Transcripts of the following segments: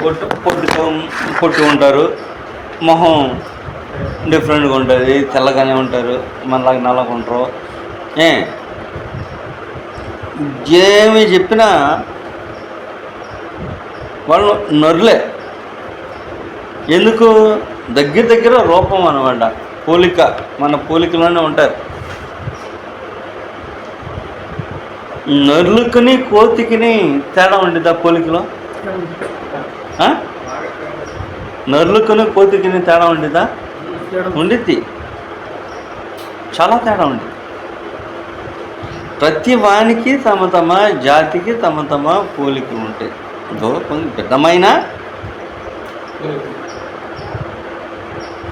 పొట్టు పొట్టు పొట్టు ఉంటారు. మొహం డిఫరెంట్గా ఉంటుంది తెల్లగానే ఉంటారు మనలాగా నల్లగా ఉంటారు ఏ? ఏమి చెప్పినా వాళ్ళు నరులే. ఎందుకు? దగ్గర దగ్గర రూపం అనమాట పోలిక మన పోలికలోనే ఉంటారు. నరులకుని కోతికిని తేడా ఉండేది ఆ పోలికలో నర్లుకును కోతికిని తేడా ఉండేదా? ఉండిద్ది. చాలా తేడా ఉంది. ప్రతి వానికి తమ తమ జాతికి తమ తమ పోలికలు ఉంటాయి. ఇదో భిన్నమైన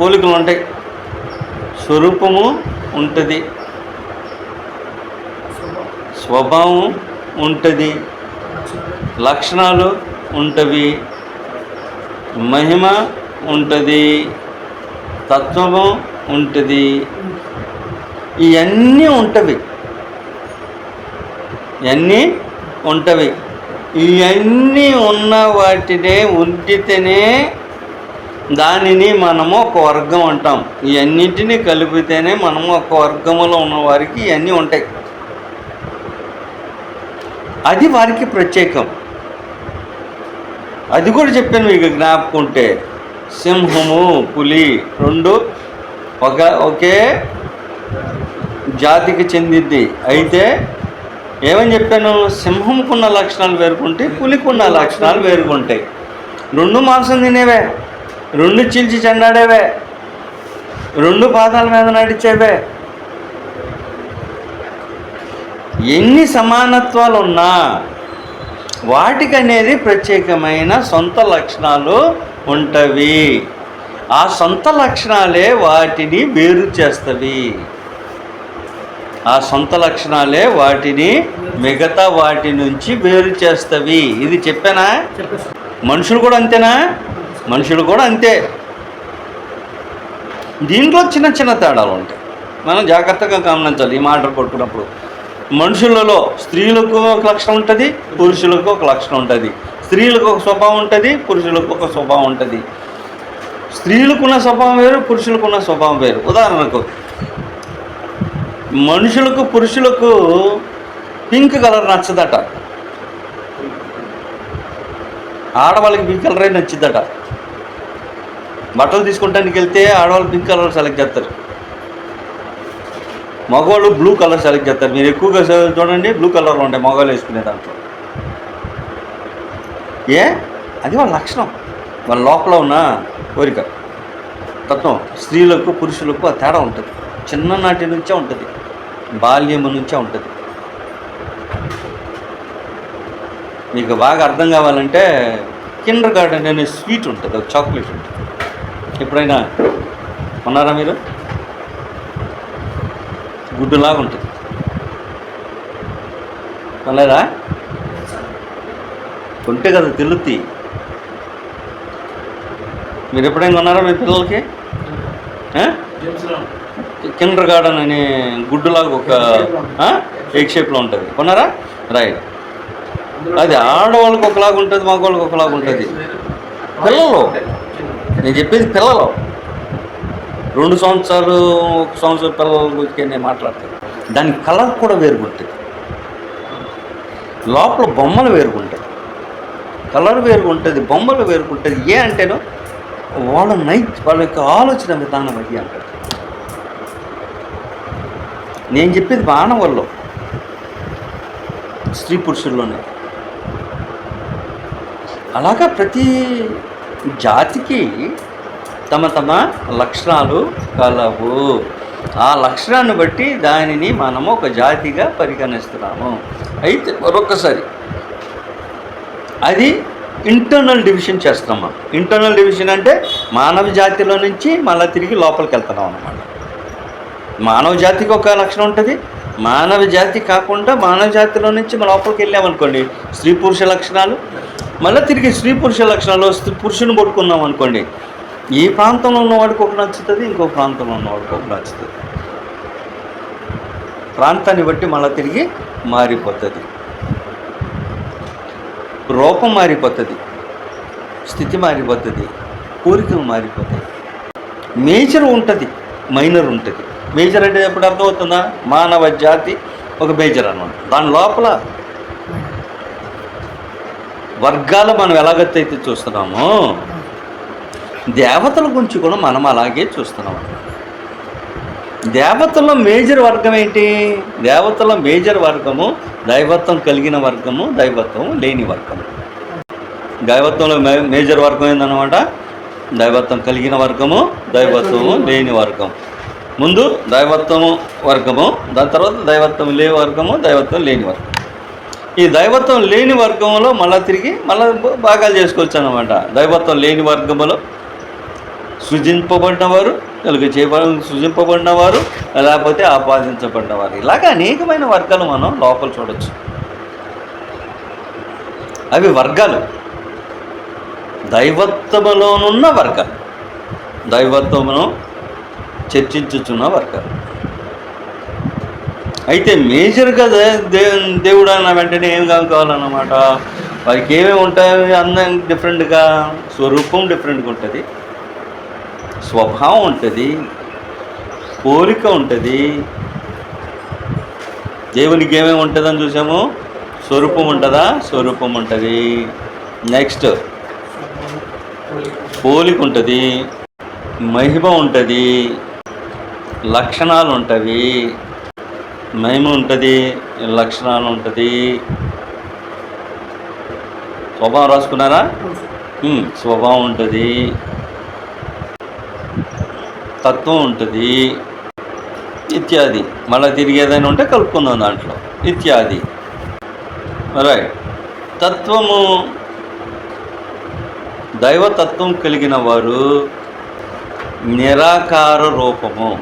పోలికలు ఉంటాయి. స్వరూపము ఉంటుంది. స్వభావం ఉంటుంది. లక్షణాలు ఉంటవి. మహిమ ఉంటుంది తత్వము ఉంటుంది. ఇవన్నీ ఉంటవి. ఇవన్నీ ఉంటవి. ఇవన్నీ ఉన్న వాటినే ఉండితేనే దానిని మనము ఒక వర్గం అంటాం. ఇవన్నిటిని కలిపితేనే మనము ఒక వర్గంలో ఉన్న వారికి ఇవన్నీ ఉంటాయి. అది వారికి ప్రత్యేకం. అది కూడా చెప్పాను మీకు జ్ఞాపకం ఉంటే. సింహము పులి రెండు ఒక ఒకే జాతికి చెందింది. అయితే ఏమని చెప్పాను? సింహంకున్న లక్షణాలు వేరుకుంటే పులికున్న లక్షణాలు వేరుకుంటాయి. రెండు మాంసం తినేవే. రెండు చీల్చి చెండాడేవే. రెండు పాదాల మీద నడిచేవే. ఎన్ని సమానత్వాలు ఉన్నా వాటికి అనేది ప్రత్యేకమైన సొంత లక్షణాలు ఉంటవి. ఆ సొంత లక్షణాలే వాటిని వేరు చేస్తవి. ఆ సొంత లక్షణాలే వాటిని మిగతా వాటి నుంచి వేరు చేస్తవి. ఇది చెప్పానా? మనుషులు కూడా అంతేనా? మనుషులు కూడా అంతే. దీంట్లో చిన్న చిన్న తేడాలు ఉంటాయి. మనం జాగ్రత్తగా గమనించాలి ఈ మాటలు కొట్టుకున్నప్పుడు. మనుషులలో స్త్రీలకు ఒక లక్షణం ఉంటుంది పురుషులకు ఒక లక్షణం ఉంటుంది. స్త్రీలకు ఒక స్వభావం ఉంటుంది పురుషులకు ఒక స్వభావం ఉంటుంది. స్త్రీలకున్న స్వభావం వేరు పురుషులకున్న స్వభావం వేరు. ఉదాహరణకు మనుషులకు పురుషులకు పింక్ కలర్ నచ్చదట. ఆడవాళ్ళకి పింక్ కలరే నచ్చిద్దట. బట్టలు తీసుకుంటానికి వెళ్తే ఆడవాళ్ళు పింక్ కలర్ సెలెక్ట్ చేస్తారు. మగవాళ్ళు బ్లూ కలర్ సెలెక్ట్ చేస్తారు. మీరు ఎక్కువగా చూడండి బ్లూ కలర్లో ఉంటాయి మగవాళ్ళు వేసుకునే దాంట్లో. ఏ? అది వాళ్ళ లక్షణం. వాళ్ళ లోపల ఉన్న కోరిక. తత్వం. స్త్రీలకు పురుషులకు ఆ తేడా ఉంటుంది. చిన్ననాటి నుంచే ఉంటుంది. బాల్యం నుంచే ఉంటుంది. మీకు బాగా అర్థం కావాలంటే కిండర్ గార్డెన్ అనే స్వీట్ ఉంటుంది. ఒక చాక్లెట్ ఉంటుంది. ఎప్పుడైనా ఉన్నారా మీరు? గుడ్డులాగా ఉంటుంది. కొనలేదా కొంటే కదా తెలుత్తి మీరు ఎప్పుడైనా కొన్నారా మీ పిల్లలకి? కిండర్ గార్డెన్ అనే గుడ్డులాగా ఒక ఎగ్ షేప్లో ఉంటుంది. కొన్నారా? రైట్. అది ఆడవాళ్ళకి ఒకలాగా ఉంటుంది మగవాళ్ళకి ఒకలాగా ఉంటుంది. పిల్లలు నేను చెప్పేది పిల్లలు రెండు సంవత్సరాలు ఒక సంవత్సరం పిల్లల గురించి నేను మాట్లాడతాను. దాని కలర్ కూడా వేరుగుంటుంది లోపల బొమ్మలు వేరుగుంటాయి. కలర్ వేరుగుంటుంది బొమ్మలు వేరుగుంటుంది. ఏ అంటేనో వాళ్ళ నై వాళ్ళ యొక్క ఆలోచన విధానం అది అంటారు. నేను చెప్పేది మానవుల్లో స్త్రీ పురుషుల్లోనే. అలాగా ప్రతి జాతికి తమ తమ లక్షణాలు కలవు. ఆ లక్షణాన్ని బట్టి దానిని మనము ఒక జాతిగా పరిగణిస్తున్నాము. అయితే మరొకసారి అది ఇంటర్నల్ డివిజన్ చేస్తున్నాం మనం ఇంటర్నల్ డివిజన్ అంటే మానవ జాతిలో నుంచి మళ్ళీ తిరిగి లోపలికి వెళ్తున్నాం అన్నమాట. మానవ జాతికి ఒక లక్షణం ఉంటుంది. మానవ జాతి కాకుండా మానవ జాతిలో నుంచి మన లోపలికి వెళ్ళామనుకోండి స్త్రీ పురుష లక్షణాలు. మళ్ళీ తిరిగి స్త్రీ పురుష లక్షణాలు పురుషుని పట్టుకున్నాం అనుకోండి ఈ ప్రాంతంలో ఉన్నవాడికి ఒకటి నచ్చుతుంది ఇంకో ప్రాంతంలో ఉన్నవాడికి ఒకటి నచ్చుతుంది. ప్రాంతాన్ని బట్టి మళ్ళీ తిరిగి మారిపోతుంది. రూపం మారిపోతుంది స్థితి మారిపోతుంది కోరికలు మారిపోతాయి. మేజర్ ఉంటుంది మైనర్ ఉంటుంది. మేజర్ అంటే ఎప్పుడు అర్థమవుతుందా? మానవ జాతి ఒక మేజర్ అన్నమాట. దాని లోపల వర్గాలు మనం ఎలాగైతే చూస్తున్నామో దేవతల గురించి కూడా మనం అలాగే చూస్తున్నాం. దేవతల మేజర్ వర్గం ఏంటి? దేవతల మేజర్ వర్గము దైవత్వం కలిగిన వర్గము దైవత్వం లేని వర్గము. దైవత్వంలో మే మేజర్ వర్గం ఏందనమాట దైవత్వం కలిగిన వర్గము దైవత్వము లేని వర్గం. ముందు దైవత్వము వర్గము దాని తర్వాత దైవత్వం లేని వర్గము దైవత్వం లేని వర్గం. ఈ దైవత్వం లేని వర్గంలో మళ్ళీ తిరిగి మళ్ళీ భాగాలు చేసుకోవచ్చు అనమాట దైవత్వం లేని వర్గములో సృజింపబడినవారు కలుగు చేయబడి సృజింపబడినవారు లేకపోతే ఆపాదించబడినవారు. ఇలాగ అనేకమైన వర్గాలు మనం లోపల చూడవచ్చు అవి వర్గాలు. దైవత్వములోనున్న వర్గాలు. దైవత్వమును చర్చించుచున్న వర్గాలు. అయితే మేజర్గా దే- దే దేవుడు అన్న వెంటనే ఏం కావాలన్నమాట? వారికి ఏమేమి ఉంటాయి? అందం డిఫరెంట్గా స్వరూపం డిఫరెంట్గా ఉంటుంది. స్వభావం ఉంటుంది పోలిక ఉంటుంది. దేవునికి ఏమేమి ఉంటుందని చూసాము? స్వరూపం ఉంటుందా? స్వరూపం ఉంటుంది. నెక్స్ట్ పోలిక ఉంటుంది మహిమ ఉంటుంది లక్షణాలు ఉంటవి. మహిమ ఉంటుంది లక్షణాలు ఉంటుంది. స్వభావం రాసుకున్నారా? స్వభావం ఉంటుంది. తత్వం ఉంటుంది. ఇత్యాది. మళ్ళీ తిరిగి ఏదైనా ఉంటే కలుపుకుందాం దాంట్లో. ఇత్యాది. రైట్ తత్వము దైవతత్వం కలిగిన వారు నిరాకార రూపము.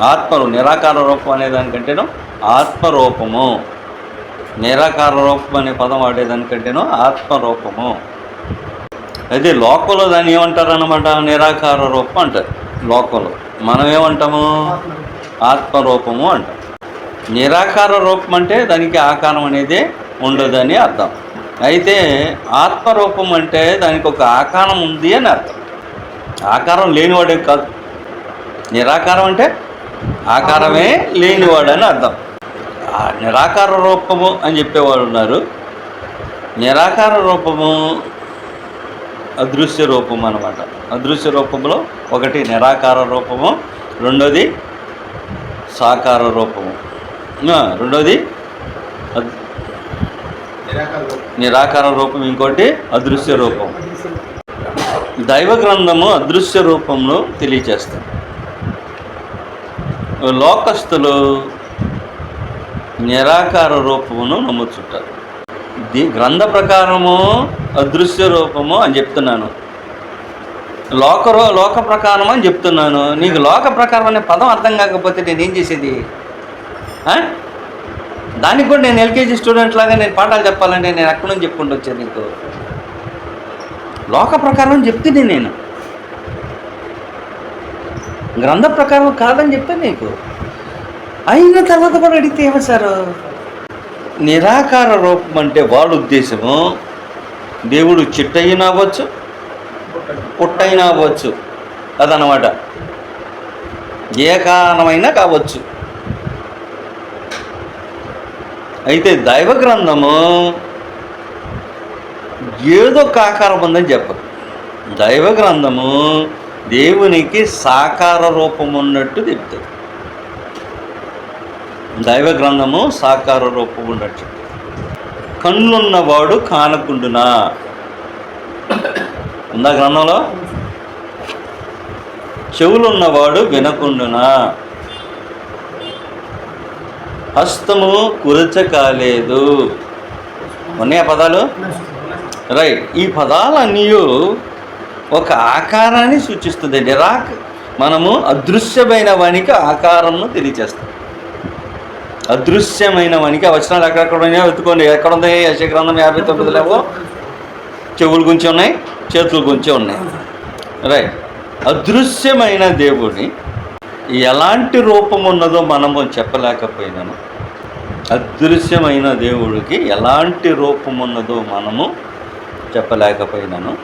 ఆత్మ నిరాకార రూపం అనే దానికంటేను ఆత్మరూపము. నిరాకార రూపం అనే పదం వాడేదానికంటేనో ఆత్మరూపము. అయితే లోకంలో దాన్ని ఏమంటారు అనమాట నిరాకార రూపం అంటారు. లోకంలో. మనం ఏమంటాము? ఆత్మరూపము అంటాం నిరాకార రూపం అంటే దానికి ఆకారం అనేది ఉండదని అర్థం. అయితే ఆత్మరూపం అంటే దానికి ఒక ఆకారం ఉంది అని అర్థం. ఆకారం లేనివాడే కాదు. నిరాకారం అంటే ఆకారమే లేనివాడు అని అర్థం. నిరాకార రూపము అని చెప్పేవాడు ఉన్నారు. నిరాకార రూపము అదృశ్య రూపం అన్నమాట. అదృశ్య రూపంలో ఒకటి నిరాకార రూపము రెండోది సాకార రూపము. రెండోది నిరాకార రూపం. ఇంకోటి అదృశ్య రూపం. దైవ గ్రంథము అదృశ్య రూపంలో తెలియచేస్తుంది. లోకస్తులు నిరాకార రూపమును నమ్ముతుంటారు ది గ్రంథ ప్రకారము అదృశ్య రూపము అని చెప్తున్నాను. లోక రో- లోక ప్రకారం అని చెప్తున్నాను. నీకు లోక ప్రకారం అనే పదం అర్థం కాకపోతే నేనేం చేసేది? దానికి కూడా నేను ఎల్కేజీ స్టూడెంట్ లాగా నేను పాఠాలు చెప్పాలంటే నేను ఎక్కడి నుంచి చెప్పుకుంటూ వచ్చాను నీకు. లోక ప్రకారం చెప్తుంది నేను. గ్రంథ ప్రకారం కాదని చెప్పాను నీకు. అయిన తర్వాత కూడా అడిగితే ఏమో సార్? నిరాకార రూపం అంటే వాళ్ళ ఉద్దేశము. దేవుడు చిట్టయినా అవ్వచ్చు పుట్టయినా అవ్వచ్చు అదనమాట ఏ కారణమైనా కావచ్చు. అయితే దైవ గ్రంథము ఏదో ఒక ఆకారం ఉందని చెప్పదు. దైవ గ్రంథము దేవునికి సాకార రూపం ఉన్నట్టు చెప్తుంది. దైవ గ్రంథము సాకార రూపం ఉన్నట్టు చెప్తుంది. కన్నున్నవాడు కానకుండునా? ఉందా గ్రంథంలో? చెవులున్నవాడు వినకుండునా? హస్తము కురచ కాలేదు ఉన్నాయా పదాలు? రైట్. ఈ పదాలన్నీ ఒక ఆకారాన్ని సూచిస్తుంది నిరాక మనము అదృశ్యమైన వానికి ఆకారంను తెలియచేస్తాం అదృశ్యమైన మనకి ఆ వచనాలు ఎక్కడెక్కడ ఉన్నాయో వెతుకోండి ఎక్కడ ఉంది? యశగ్రంథం యాభై తొమ్మిదిలేవో చెవులు గురించి ఉన్నాయి చేతులు గురించి ఉన్నాయి. రైట్. అదృశ్యమైన దేవుని ఎలాంటి రూపం ఉన్నదో మనము చెప్పలేకపోయినాను అదృశ్యమైన దేవుడికి ఎలాంటి రూపం ఉన్నదో మనము చెప్పలేకపోయినాను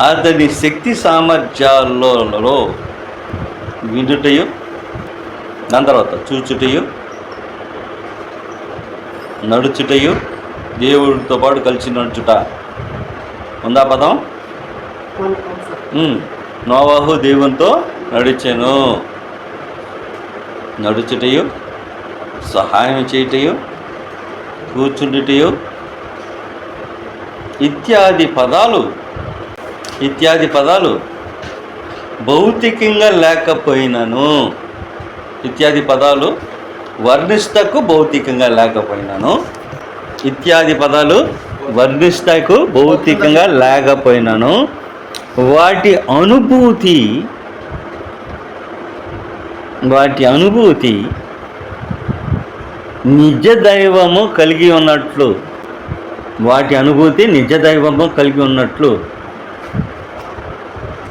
అతని శక్తి సామర్థ్యాలలో వినుటయు దాని తర్వాత చూచుటయు నడుచుటయు దేవుడితో పాటు కలిసి నడుచుట. ఉందా పదం. నోవాహు దేవునితో నడిచెను. నడుచుటయు సహాయం చేయుటయు కూర్చుండుటయు ఇత్యాది పదాలు ఇత్యాది పదాలు భౌతికంగా లేకపోయినను. ఇత్యాది పదాలు వర్ణిస్తకు భౌతికంగా లేకపోయినాను. ఇత్యాది పదాలు వర్ణిస్తకు భౌతికంగా లేకపోయినాను. వాటి అనుభూతి వాటి అనుభూతి నిజ దైవము కలిగి ఉన్నట్లు వాటి అనుభూతి నిజ దైవము కలిగి ఉన్నట్లు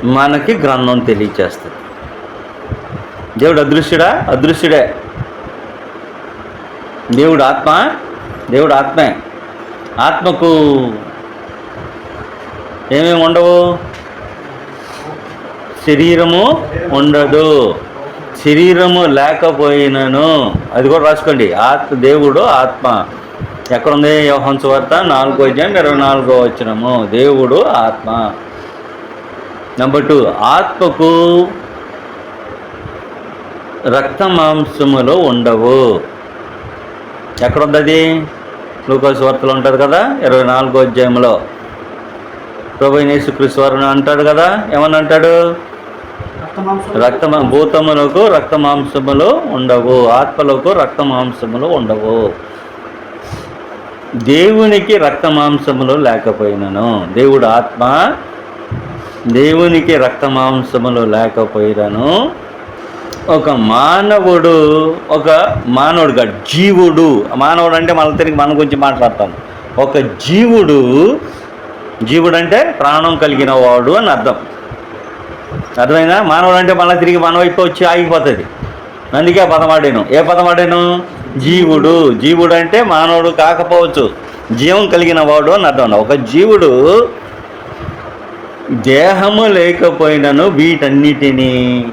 మనకి గ్రంథం తెలియచేస్తుంది. దేవుడు అదృశ్యుడా అదృశ్యుడే దేవుడు ఆత్మ దేవుడు ఆత్మే ఆత్మకు ఏమేమి ఉండవు? శరీరము ఉండదు. శరీరము లేకపోయినను. అది కూడా రాసుకోండి. ఆత్మ దేవుడు ఆత్మ. ఎక్కడుంది? యోహన్స్ వార్త నాలుగో అధ్యాయం ఇరవై నాలుగో వచ్చినము దేవుడు ఆత్మ. నెంబర్ టూ ఆత్మకు రక్త మాంసములో ఉండవు. ఎక్కడుంది అది గ్లూకోజ్ వార్తలు ఉంటుంది కదా ఇరవై నాలుగో అధ్యాయంలో. ప్రభు యేసుక్రీస్తు వారు అంటాడు కదా ఏమని అంటాడు? రక్త భూతములకు రక్త మాంసములు ఉండవు. ఆత్మలకు రక్త మాంసములు ఉండవు. దేవునికి రక్త మాంసములు లేకపోయినను. దేవుడు ఆత్మ. దేవునికి రక్త మాంసములు లేకపోయినను. ఒక మానవుడు ఒక మానవుడుగా జీవుడు. మానవుడు అంటే మళ్ళీ తిరిగి మన గురించి మాట్లాడతాం. ఒక జీవుడు జీవుడు అంటే ప్రాణం కలిగిన వాడు అని అర్థం. అర్థమైనా మానవుడు అంటే మళ్ళీ తిరిగి మన వైపు వచ్చి ఆగిపోతుంది. అందుకే ఆ పదం ఆడాను ఏ పదం ఆడాను జీవుడు. జీవుడు అంటే మానవుడు కాకపోవచ్చు. జీవం కలిగిన వాడు అని అర్థం. ఒక జీవుడు దేహము లేకపోయినను వీటన్నిటినీ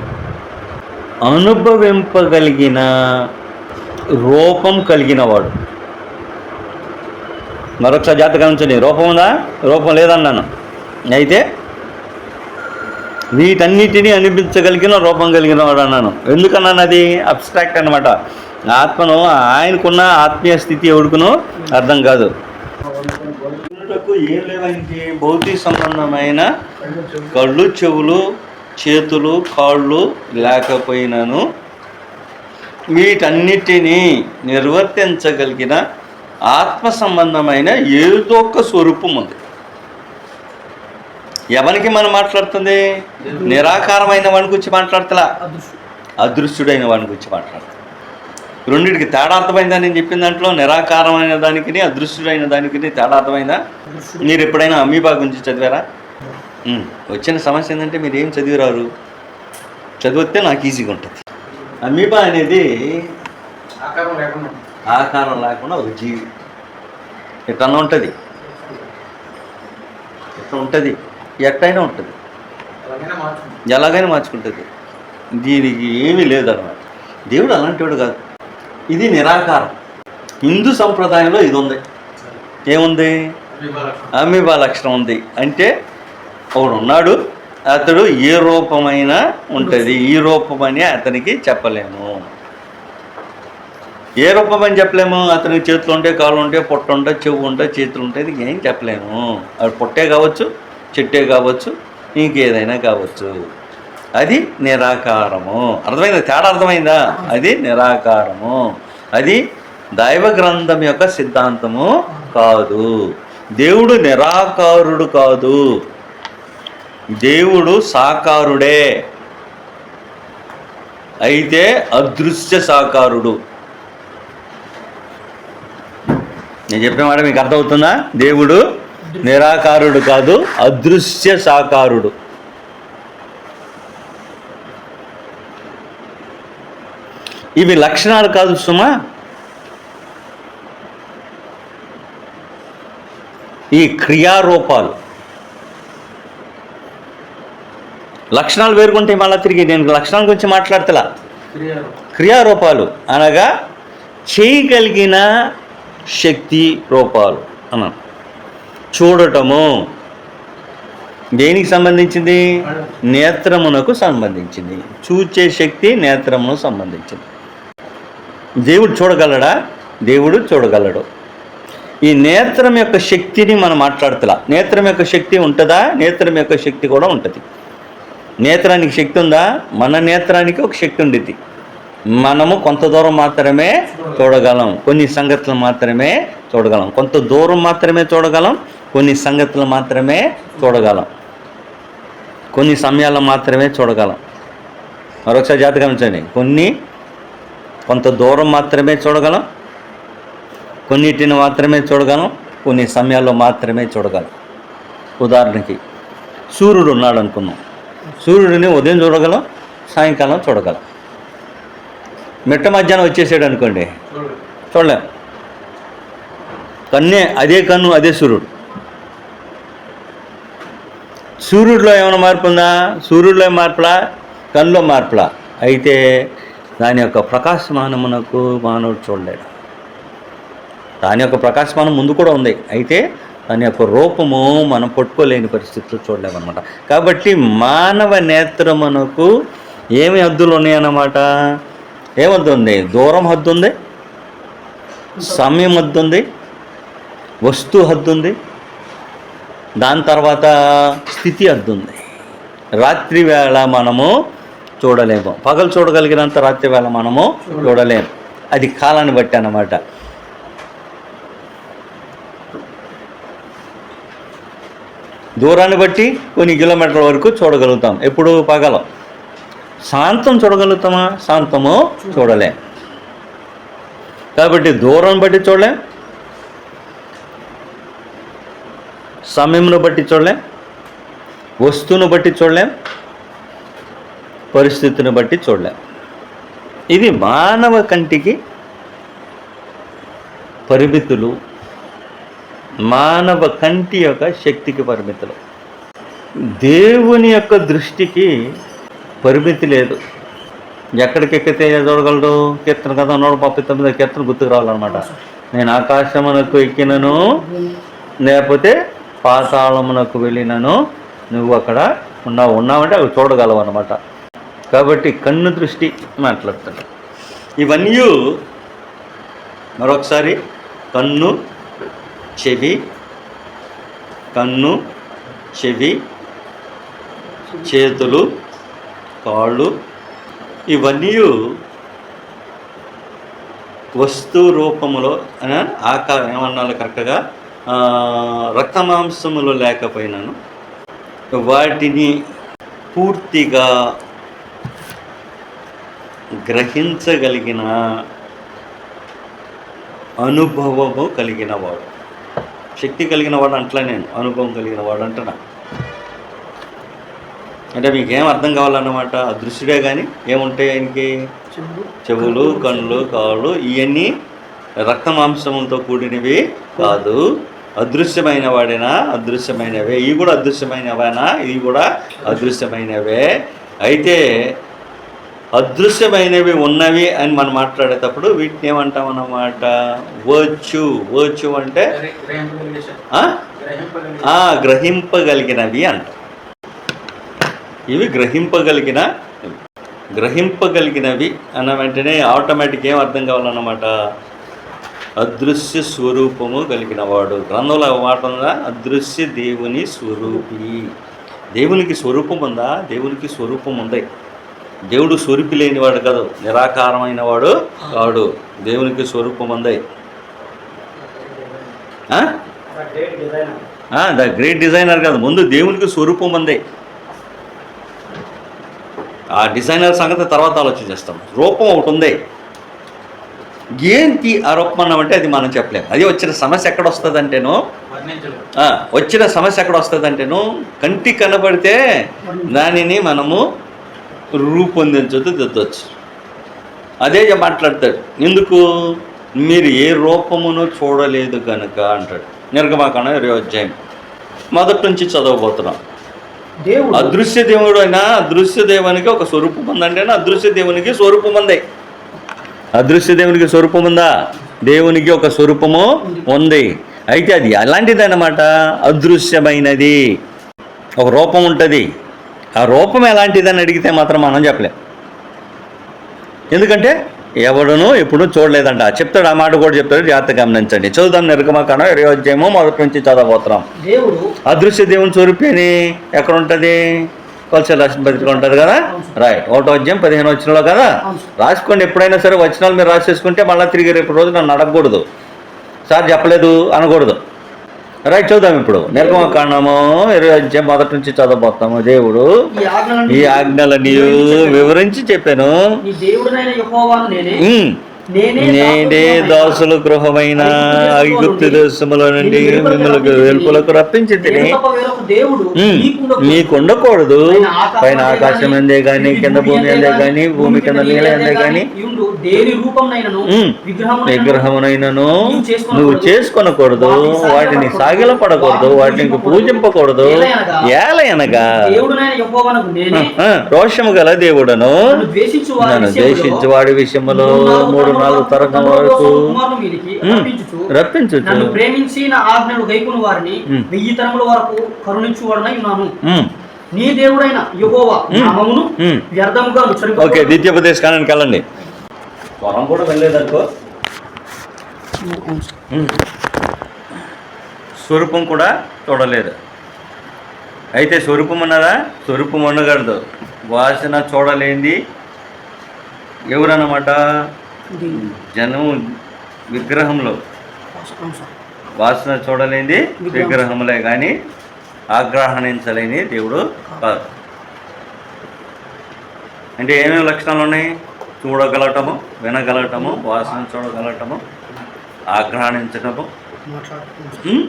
అనుభవింపగలిగిన రూపం కలిగిన వాడు. మరొకసారి జాతకం గమనించండి. రూపం ఉందా? రూపం లేదన్నాను. అయితే వీటన్నిటినీ అనిపించగలిగిన రూపం కలిగిన వాడు అన్నాను. ఎందుకన్నాను అది? అబ్స్ట్రాక్ట్ అనమాట ఆత్మను ఆయనకున్న ఆత్మీయ స్థితి ఎవడుకునో అర్థం కాదు. ఏం లేవనికి భౌతిక సంబంధమైన కళ్ళు చెవులు చేతులు కాళ్ళు లేకపోయినను వీటన్నిటినీ నిర్వర్తించగలిగిన ఆత్మ సంబంధమైన ఏదో ఒక స్వరూపం ఉంది ఎవరికి మనం మాట్లాడుతుంది? నిరాకారమైన వాడి గురించి మాట్లాడతలా? అదృశ్యుడైన వాడి గురించి మాట్లాడుతుంది రెండింటికి తేడా అర్థమైందా? నేను చెప్పిన దాంట్లో నిరాకారమైన దానికి అదృశ్యుడైన దానికి తేడా అర్థమైందా? మీరు ఎప్పుడైనా అమీబా గురించి చదివారా? వచ్చిన సమస్య ఏంటంటే మీరు ఏం చదివిరారు? చదివితే నాకు ఈజీగా ఉంటుంది. అమీబా అనేది ఆకారం లేకుండా. ఆకారం లేకుండా ఒక జీవి. ఎట్లా ఉంటుంది. ఎట్లా ఉంటుంది? ఎట్టయినా ఉంటుంది. ఎలాగైనా మార్చుకుంటుంది. దీనికి ఏమీ లేదన్నమాట దేవుడు అలాంటివాడు కాదు. ఇది నిరాకారం. హిందూ సంప్రదాయంలో ఇది ఉంది. ఏముంది? అమీబా లక్షణం ఉంది. అంటే ఒకడు ఉన్నాడు అతడు ఏ రూపమైనా ఉంటుంది. ఈ రూపమని అతనికి చెప్పలేము. ఏ రూపం అని చెప్పలేము? అతనికి చేతులు ఉంటే కాళ్ళు ఉంటే పొట్ట ఉంటే చెవు ఉంటే చేతులు ఉంటే ఇది ఏం చెప్పలేము. అది పొట్టే కావచ్చు చెట్టే కావచ్చు ఇంకేదైనా కావచ్చు. అది నిరాకారము. అర్థమైందా? తేడా అర్థమైందా? అది నిరాకారము. అది దైవ గ్రంథం యొక్క సిద్ధాంతము కాదు. దేవుడు నిరాకారుడు కాదు. దేవుడు సాకారుడే. అయితే అదృశ్య సాకారుడు. నేను చెప్పిన మాట మీకు అర్థమవుతుందా? దేవుడు నిరాకారుడు కాదు అదృశ్య సాకారుడు. ఇవి లక్షణాలు కాదు సుమా. ఈ క్రియారూపాలు. లక్షణాలు వేరుకుంటాయి మళ్ళీ తిరిగి నేను లక్షణాల గురించి మాట్లాడతలా? క్రియారూపాలు. అనగా చేయగలిగిన శక్తి రూపాలు అన్నాను. చూడటము. దేనికి సంబంధించింది? నేత్రమునకు సంబంధించింది. చూచే శక్తి నేత్రమునకు సంబంధించింది. దేవుడు చూడగలడా? దేవుడు చూడగలడు. ఈ నేత్రం యొక్క శక్తిని మనం మాట్లాడతలా. నేత్రం యొక్క శక్తి ఉంటుందా? నేత్రం యొక్క శక్తి కూడా ఉంటుంది. నేత్రానికి శక్తి ఉందా? మన నేత్రానికి ఒక శక్తి ఉండేది మనము కొంత దూరం మాత్రమే చూడగలం. కొన్ని సంగతులు మాత్రమే చూడగలం. కొంత దూరం మాత్రమే చూడగలం. కొన్ని సంగతులు మాత్రమే చూడగలం. కొన్ని సమయాల్లో మాత్రమే చూడగలం. మరొకసారి జాతకం గమనించండి. కొన్ని కొంత దూరం మాత్రమే చూడగలం. కొన్నిటిని మాత్రమే చూడగలం. కొన్ని సమయాల్లో మాత్రమే చూడగలం. ఉదాహరణకి సూర్యుడు ఉన్నాడు అనుకున్నాం సూర్యుడిని ఉదయం చూడగలం సాయంకాలం చూడగలం. మిట్ట మధ్యాహ్నం వచ్చేసాడు అనుకోండి. చూడలేం. కన్నే అదే కన్ను అదే సూర్యుడు. సూర్యుడిలో ఏమైనా మార్పు ఉందా? సూర్యుడిలో మార్పులా? కన్నులో మార్పులా? అయితే దాని యొక్క ప్రకాశమానమునకు మానవుడు చూడలేడు దాని యొక్క ప్రకాశమానం ముందు కూడా ఉంది. అయితే దాని యొక్క రూపము మనం పట్టుకోలేని పరిస్థితుల్లో చూడలేమన్నమాట. కాబట్టి మానవ నేత్రమునకు ఏమి హద్దులు ఉన్నాయన్నమాట? ఏం హద్దు ఉంది? దూరం హద్దు ఉంది? సమయం హద్దు ఉంది? వస్తు హద్దు ఉంది? దాని తర్వాత స్థితి హద్దు ఉంది. రాత్రి వేళ మనము చూడలేము. పగలు చూడగలిగినంత రాత్రి వేళ మనము చూడలేము. అది కాలాన్ని బట్టి అన్నమాట. దూరాన్ని బట్టి కొన్ని కిలోమీటర్ల వరకు చూడగలుగుతాం. ఎప్పుడు పగలం? శాంతం చూడగలుగుతామా? శాంతము చూడలేం. కాబట్టి దూరం బట్టి చూడలేం. సమయంను బట్టి చూడలేం. వస్తువును బట్టి చూడలేం. పరిస్థితిని బట్టి చూడలేం. ఇది మానవ కంటికి పరిమితులు మానవ కంటి యొక్క శక్తికి పరిమితులు. దేవుని యొక్క దృష్టికి పరిమితి లేదు. ఎక్కడికి ఎక్కితే చూడగలడు? కీర్తన కదా నూట ముప్పై తొమ్మిది కీర్తన గుర్తుకు రావాలన్నమాట. నేను ఆకాశమునకు ఎక్కినను లేకపోతే పాతాళమునకు వెళ్ళినను నువ్వు అక్కడ ఉన్నావు. ఉన్నావంటే అవి చూడగలవు అనమాట కాబట్టి కన్ను దృష్టి మాట్లాడుతాడు ఇవన్నీ మరొకసారి కన్ను చెవి కన్ను చెవి చేతులు కాళ్ళు ఇవన్నీ వస్తు రూపములో ఆకారం ఏమన్నా కరెక్ట్గా? రక్తమాంసములు లేకపోయినాను. వాటిని పూర్తిగా గ్రహించగలిగిన అనుభవము కలిగిన వాడు. శక్తి కలిగిన వాడు అంటలే నేను అనుభవం కలిగిన వాడు అంటున్నా. అంటే మీకు ఏం అర్థం కావాలన్నమాట? అదృశ్యుడే కానీ ఏముంటాయి ఆయనకి చెవులు కళ్ళు కాళ్ళు ఇవన్నీ రక్త మాంసములతో కూడినవి కాదు. అదృశ్యమైన వాడేనా? అదృశ్యమైనవే. ఇవి కూడా అదృశ్యమైనవేనా? ఇవి కూడా అదృశ్యమైనవే. అయితే అదృశ్యమైనవి ఉన్నవి అని మనం మాట్లాడేటప్పుడు వీటిని ఏమంటాం అన్నమాట వచ్చు వచ్చు అంటే గ్రహింపగలిగినవి అంట. ఇవి గ్రహింపగలిగిన గ్రహింపగలిగినవి అన్న వెంటనే ఆటోమేటిక్ ఏం అర్థం కావాలన్నమాట? అదృశ్య స్వరూపము కలిగిన వాడు గ్రంథంలో మాట ఉందా? అదృశ్య దేవుని స్వరూపి. దేవునికి స్వరూపం ఉందా? దేవునికి స్వరూపం ఉంది. దేవుడు స్వరూపి లేనివాడు కాదు నిరాకారమైన వాడు కాడు. దేవునికి స్వరూపం ఉంది ఆ? ద గ్రేట్ డిజైనర్ కాదు ముందు దేవునికి స్వరూపం ఉంది ఆ డిజైనర్ సంగతి తర్వాత ఆలోచించేస్తాం రూపం ఒకటి ఉంది. ఏంటి ఆ రూపం అన్నామంటే అది మనం చెప్పలేం. అది వచ్చిన సమస్య ఎక్కడ వస్తుందంటేను? అంటేను వచ్చిన సమస్య ఎక్కడ వస్తుందంటేను? కంటి కనబడితే దానిని మనము రూపొందించదు అదే మాట్లాడతాడు ఎందుకు? మీరు ఏ రూపమును చూడలేదు కనుక అంటాడు. నిర్గమాకాండం ఇరవై అధ్యాయం. మొదటి నుంచి చదవబోతున్నాం. దేవుడు అదృశ్య దేవుడు అయినా అదృశ్య దేవునికి ఒక స్వరూపం అని అదృశ్య దేవునికి స్వరూపం ఉంది. అదృశ్య దేవునికి స్వరూపం ఉందా? దేవునికి ఒక స్వరూపము ఉంది. అయితే అది ఎలాంటిది అన్నమాట అదృశ్యమైనది. ఒక రూపం ఉంటుంది. ఆ రూపం ఎలాంటిదని అడిగితే మాత్రం మనం చెప్పలేం. ఎందుకంటే ఎవడును ఎప్పుడు చూడలేదంట. చెప్తాడు ఆ మాట కూడా చెప్తాడు. జాగ్రత్త గమనించండి. చదువుదాం నిర్గమకాండం ఇరవై అధ్యాయము మొదటి నుంచి చదవబోతున్నాం. అదృశ్య దేవుని స్వరూపిణి ఎక్కడ ఉంటుంది కొలస రాసిన పత్రిక ఉంటుంది కదా? రైట్ ఒకటో అధ్యాయం పదిహేను వచ్చినలో కదా? రాసుకోండి. ఎప్పుడైనా సరే వచనాలు మీరు రాసేసుకుంటే మళ్ళీ తిరిగి రేపు రోజు నన్ను అడగకూడదు. సార్ చెప్పలేదు అనకూడదు. రైట్ చూద్దాం ఇప్పుడు. నిర్గమకాండము ఇరవై అధ్యాయం మొదటి నుంచి చదవబోతాము. దేవుడు ఈ ఆజ్ఞలను వివరించి చెప్పాను. నేనే. దాసుల గృహమైన ఐగుప్తు దేశముల నుండి మిమ్మల్ని వెలుపులకు రప్పించి తిని. నీకు ఉండకూడదు. పైన ఆకాశం అందే గాని కింద భూమి అందే గాని భూమి కింద నీళ్ళ అందే గాని ఉండు. దేని రూపంనైనను ఉమ్, విగ్రహమునైనను. నువ్వు చేసుకొనకూడదు వాటిని సాగిలపడకూడదు. వాటిని పూజింపకూడదు. ఏలయనగా. రోషము గల దేవుడను నన్ను ద్వేషించు వాడి విషయములో మూడు నాలుగు తరగం వరకు నన్ను ప్రేమించి నా ఆజ్ఞలు గైకుని వారిని. వెయ్యి తరముల వరకు కరుణించువాడనై ఉన్నాను. నీ దేవుడైన యెహోవా ఉమ్. నామమును. వ్యర్థముగా ఓకే ద్వితీయోపదేశ కాలానికి వెళ్ళండి. స్వరం కూడా వెళ్ళలేదనుకో. స్వరూపం కూడా చూడలేదు. అయితే స్వరూపం అన్నదా స్వరూపం ఉండగలదు వాసన చూడలేంది. ఎవరన్నమాట? జనం విగ్రహంలో. వాసన చూడలేంది విగ్రహములే కానీ ఆగ్రహణించలేని దేవుడు కాదు. అంటే ఏమేమి లక్షణాలు ఉన్నాయి? చూడగలటము వినగలటము వాసన చూడగలటము. ఉమ్,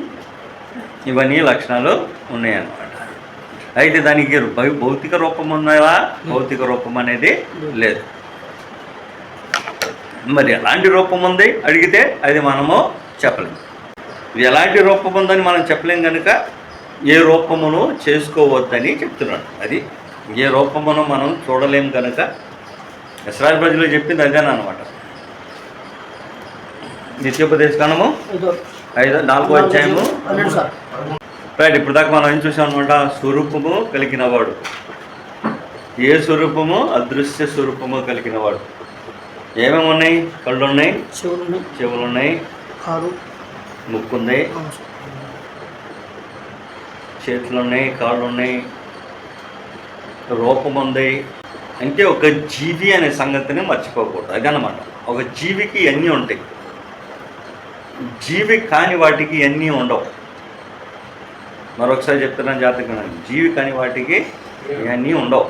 ఇవన్నీ లక్షణాలు ఉన్నాయన్నమాట. అయితే దానికి భౌతిక రూపం ఉన్నదా? భౌతిక రూపం అనేది లేదు. మరి ఎలాంటి రూపం ఉంది? అడిగితే అది మనము చెప్పలేము ఎలాంటి రూపం ఉందని మనం చెప్పలేం కనుక ఏ రూపమును చేసుకోవద్దని చెప్తున్నాడు. అది ఏ రూపమును మనం చూడలేం కనుక ఇస్రాయల్ ప్రజలు చెప్పింది అదేనమాట నిత్యోపదేశ కాలము ఇదో ఐదు నాలుగో అధ్యాయము. రైట్ ఇప్పుడు దాకా మనం ఏం చూసాం అనమాట స్వరూపము కలిగిన వాడు. ఏ స్వరూపము? అదృశ్య స్వరూపము కలిగిన వాడు. ఏమేమి ఉన్నాయి? కళ్ళు ఉన్నాయి. చెవులు ఉన్నాయి. ముక్కు ఉంది. చేతులు ఉన్నాయి. కాళ్ళు ఉన్నాయి. రూపం ఉంది. అంటే ఒక జీవి అనే సంగతిని మర్చిపోకూడదు. అదనమాట ఒక జీవికి అన్నీ ఉంటాయి? జీవి కాని వాటికి అన్నీ ఉండవు. మరొకసారి చెప్తున్నాను జాతకం జీవి కాని వాటికి ఇవన్నీ ఉండవు.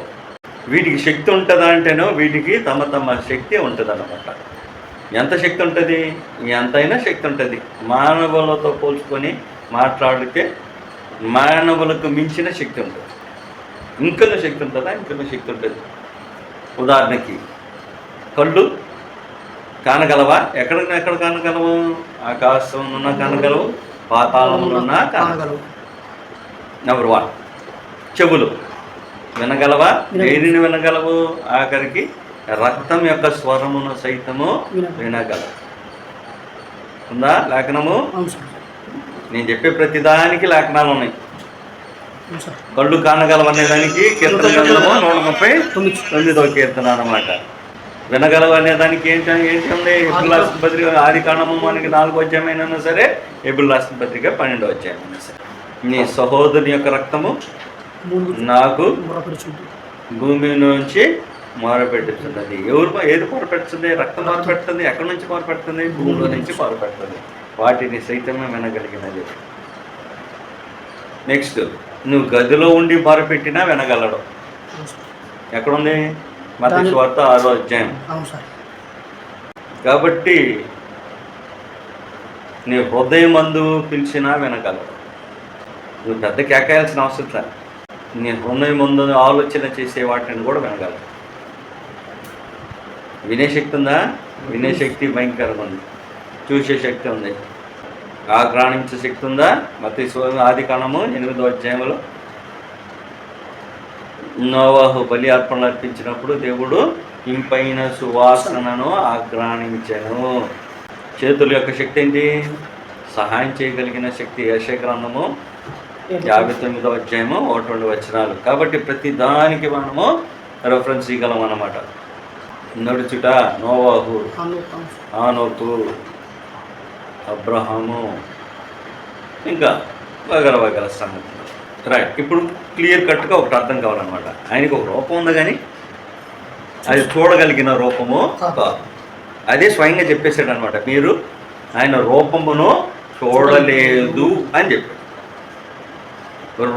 వీటికి శక్తి ఉంటుందా అంటేనో వీటికి తమ తమ శక్తి ఉంటుంది అన్నమాట ఎంత శక్తి ఉంటుంది? ఎంతైనా శక్తి ఉంటుంది. మానవులతో పోల్చుకొని మాట్లాడితే మానవులకు మించిన శక్తి ఉంటుంది. ఇంకన్న శక్తి ఉంటుందా? ఇంకన్న శక్తి ఉంటుంది. ఉదాహరణకి కళ్ళు కానగలవా? ఎక్కడ ఎక్కడ కానగలవు? ఆకాశం ఉన్న కానగలవు? ఉన్న కానగలవు. నెంబర్ వన్ చెవులు వినగలవా. దేనిని వినగలవు? ఆఖరికి రక్తం యొక్క స్వరమును సైతము వినగలవు. ఉందా లేఖనము? నేను చెప్పే ప్రతిదానికి లేఖనాలు ఉన్నాయి. కళ్ళు కానగలవు అనే దానికి కీర్తన గ్రంథము నూట ముప్పై తొమ్మిది. తొమ్మిదో కీర్తన అన్నమాట వినగలవు అనే దానికి ఏంటి ఏంటి ఉంది? ఎబుల్ రాసిన పత్రిక ఆది కాండము మనకి నాలుగో అధ్యాయమైనా సరే ఎబుల్ రాసిన పత్రిక పన్నెండో అధ్యాయమైనా సరే. నీ సహోదరుని యొక్క రక్తము నాకు భూమి నుంచి మొరపెట్టుతున్నది ఎవరు ఏది మొరపెడుతుంది? రక్తం మొరపెడుతుంది? ఎక్కడి నుంచి మొరపెడుతుంది? భూమిలో నుంచి మొరపెడుతుంది. వాటిని సైతమే వినగలిగినది. నెక్స్ట్ నువ్వు గదిలో ఉండి మొరపెట్టినా వినగలడు. ఎక్కడుంది? మత దాని- స్వార్థ ఆరో అధ్యాయం. కాబట్టి నీ హృదయం మందు పిలిచినా వినగలవు నువ్వు పెద్ద కేకాయాల్సిన అవసరం లేదు నీ హృదయం ముందు ఆలోచన చేసే వాటిని కూడా వినగలవు వినే శక్తి ఉందా? వినే శక్తి భయంకరంగా ఉంది. చూసే శక్తి ఉంది. ఆగ్రాణించే శక్తి ఉందా? మత ఆది కాండము ఎనిమిదో అధ్యాయంలో నోవాహు బలి అర్పణలు అర్పించినప్పుడు దేవుడు ఇంపైన సువాసనను ఆగ్రాణించెను. చేతుల యొక్క శక్తి ఏంటి? సహాయం చేయగలిగిన శక్తి యశ గ్రంథము యాభై తొమ్మిదో అధ్యాయము ఒకటి వచనాలు. కాబట్టి ప్రతి దానికి మనము రెఫరెన్స్ ఇవ్వగలం అన్నమాట నడుచుట నోవాహు ఆనోకు అబ్రహాము. ఇంకా వగల వగల సంగతులు. రైట్ ఇప్పుడు క్లియర్ కట్గా ఒకటి అర్థం కావాలన్నమాట. ఆయనకి ఒక రూపం ఉంది కానీ అది చూడగలిగిన రూపము కాదు. అదే స్వయంగా చెప్పేశాడు అనమాట మీరు ఆయన రూపమును చూడలేదు అని చెప్పాడు.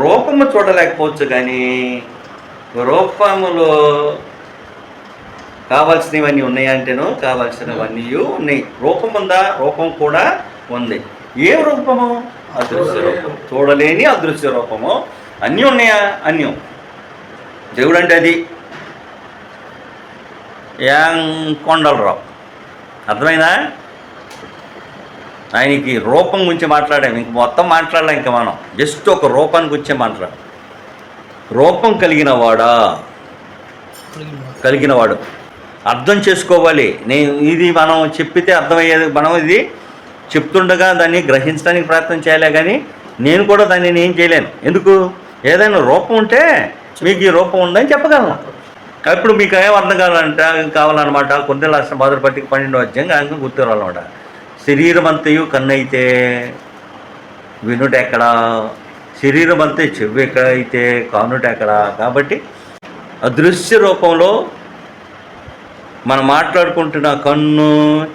రూపము చూడలేకపోవచ్చు కానీ రూపములో కావాల్సినవన్నీ ఉన్నాయంటేనో కావాల్సినవన్నీ ఉన్నాయి. రూపం ఉందా? రూపం కూడా ఉంది. ఏ రూపము? అదృశ్య రూపం. చూడలేని అదృశ్య రూపము. అన్నీ ఉన్నాయా? అన్యం దేవుడు అంటే అది కొండలరావు. అర్థమైందా? ఆయనకి రూపం గురించి మాట్లాడాము. ఇంక మొత్తం మాట్లాడలేం ఇంకా మనం. జస్ట్ ఒక రూపాన్ని గురించే మాట్లాడాం రూపం కలిగిన వాడా అర్థం చేసుకోవాలి. నేను ఇది మనం చెప్పితే అర్థమయ్యేది మనం ఇది చెప్తుండగా దాన్ని గ్రహించడానికి ప్రయత్నం చేయలే కానీ నేను కూడా దాన్ని నేను ఏం చేయలేను. ఎందుకు? ఏదైనా రూపం ఉంటే మీకు ఈ రూపం ఉందని చెప్పగలను. ఇప్పుడు మీకు ఏం అర్థం కావాలంటే కావాలన్నమాట? కొంత అసలు బాధపట్టికి పన్నెండు అధ్యాయంగా అంగం గుర్తురాలన్నమాట శరీరం అంతయు కన్నైతే వినుట ఎక్కడ శరీరం అంతే చెవి ఎక్కడ అయితే కానుట ఎక్కడ కాబట్టి అదృశ్య రూపంలో మనం మాట్లాడుకుంటున్న కన్ను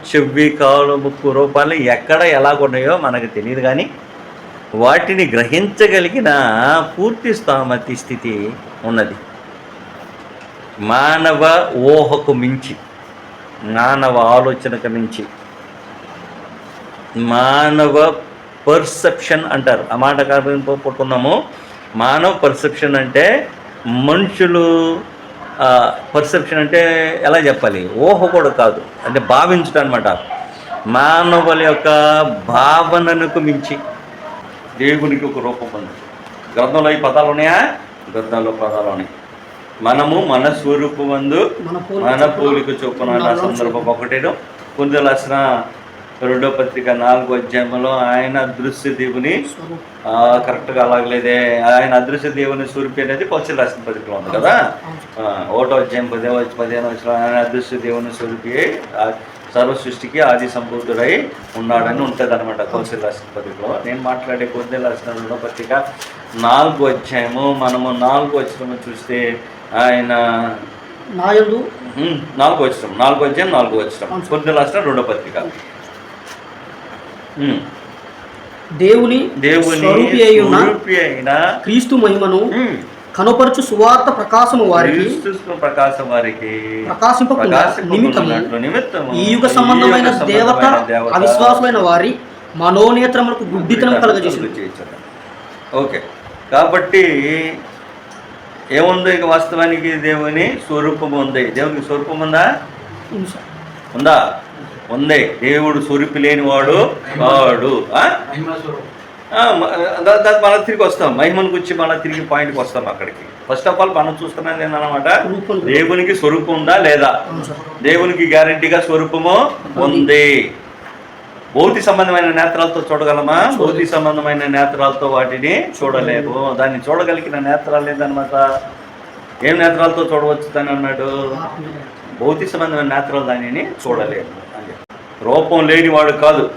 చెవి కాలు ముక్కు రూపాలు ఎక్కడ ఎలాగున్నాయో మనకు తెలియదు కానీ వాటిని గ్రహించగలిగిన పూర్తి స్థామతి స్థితి ఉన్నది. మానవ ఊహకు మించి మానవ ఆలోచనకు మించి మానవ పర్సెప్షన్ అంటారు. ఆ మాట కాబట్టి పట్టుకున్నాము మానవ పర్సెప్షన్ అంటే మనుషులు పర్సెప్షన్ అంటే ఎలా చెప్పాలి? ఊహ కూడా కాదు. అంటే భావించడం అనమాట మానవుల యొక్క భావనకు మించి దేవునికి ఒక రూపం ఉంది. గ్రంథంలో ఈ పదాలు ఉన్నాయా? గ్రంథంలో పదాలు ఉన్నాయి. మనము మన స్వరూపమందు మన పోలిక చొప్పున సందర్భం ఒకటేను. కొందరు రాసిన రెండో పత్రిక నాలుగో అధ్యాయంలో ఆయన అదృశ్య దేవుని కరెక్ట్గా అలాగలేదే. ఆయన అదృశ్య దేవుని స్వరూపి అనేది పక్షులు రాసిన పత్రికలో ఉంది కదా? ఒకటో అధ్యాయం పదే పదిహేను వచ్చిన ఆయన అదృశ్య దేవుని స్వరూపి ఆ, సర్వ సృష్టికి ఆది సంపూర్ణుడై ఉన్నాడని ఉంటుంది అనమాట కౌశల్ రాసిన పత్రికలో. నేను మాట్లాడే కొద్ది రాసిన రెండో పత్రిక నాలుగో అధ్యాయము. మనము నాలుగో వచ్చిన చూస్తే ఆయన ఉమ్, నాలుగో వచ్చిన నాలుగో అధ్యాయం నాలుగో వచ్చిన కొద్ది రాసిన రెండో పత్రిక. దేవుని దేవుని క్రీస్తు మహిమను కనుపరచు సువార్త ప్రకాశము వారికి ప్రకాశం వారికి ప్రకాశింపకుండా నిమిత్తము ఈ యుగ సంబంధమైన దేవత అవిశ్వాసమైన వారి మనోనేత్రములకు గుడ్డితనం కలగజేసింది చేయించట. ఓకే. కాబట్టి ఏముంది ఇక వాస్తవానికి దేవుని స్వరూపం ఉంది? దేవునికి స్వరూపం ఉందా? ఉందా? ఉంది. దేవుడు స్వరూపి లేనివాడు వాడు ఆ? మహిమా స్వరూపం ఆ, మ- దా- దా- మళ్ళీ తిరిగి వస్తాం. మహిమను గురించి మళ్ళీ తిరిగి పాయింట్కి వస్తాం అక్కడికి. ఫస్ట్ ఆఫ్ ఆల్ మనం చూస్తున్నాం ఏంటన్నమాట. దేవునికి స్వరూపం ఉందా లేదా? దేవునికి గ్యారంటీగా స్వరూపము ఉంది. భౌతిక సంబంధమైన నేత్రాలతో చూడగలమా? భౌతిక సంబంధమైన నేత్రాలతో వాటిని చూడలేము. దాన్ని చూడగలిగిన నేత్రాలు లేదనమాట ఏం నేత్రాలతో చూడవచ్చు అని అన్నాడు? భౌతిక సంబంధమైన నేత్రాలు దానిని చూడలేము. రూపం లేనివాడు కాదు.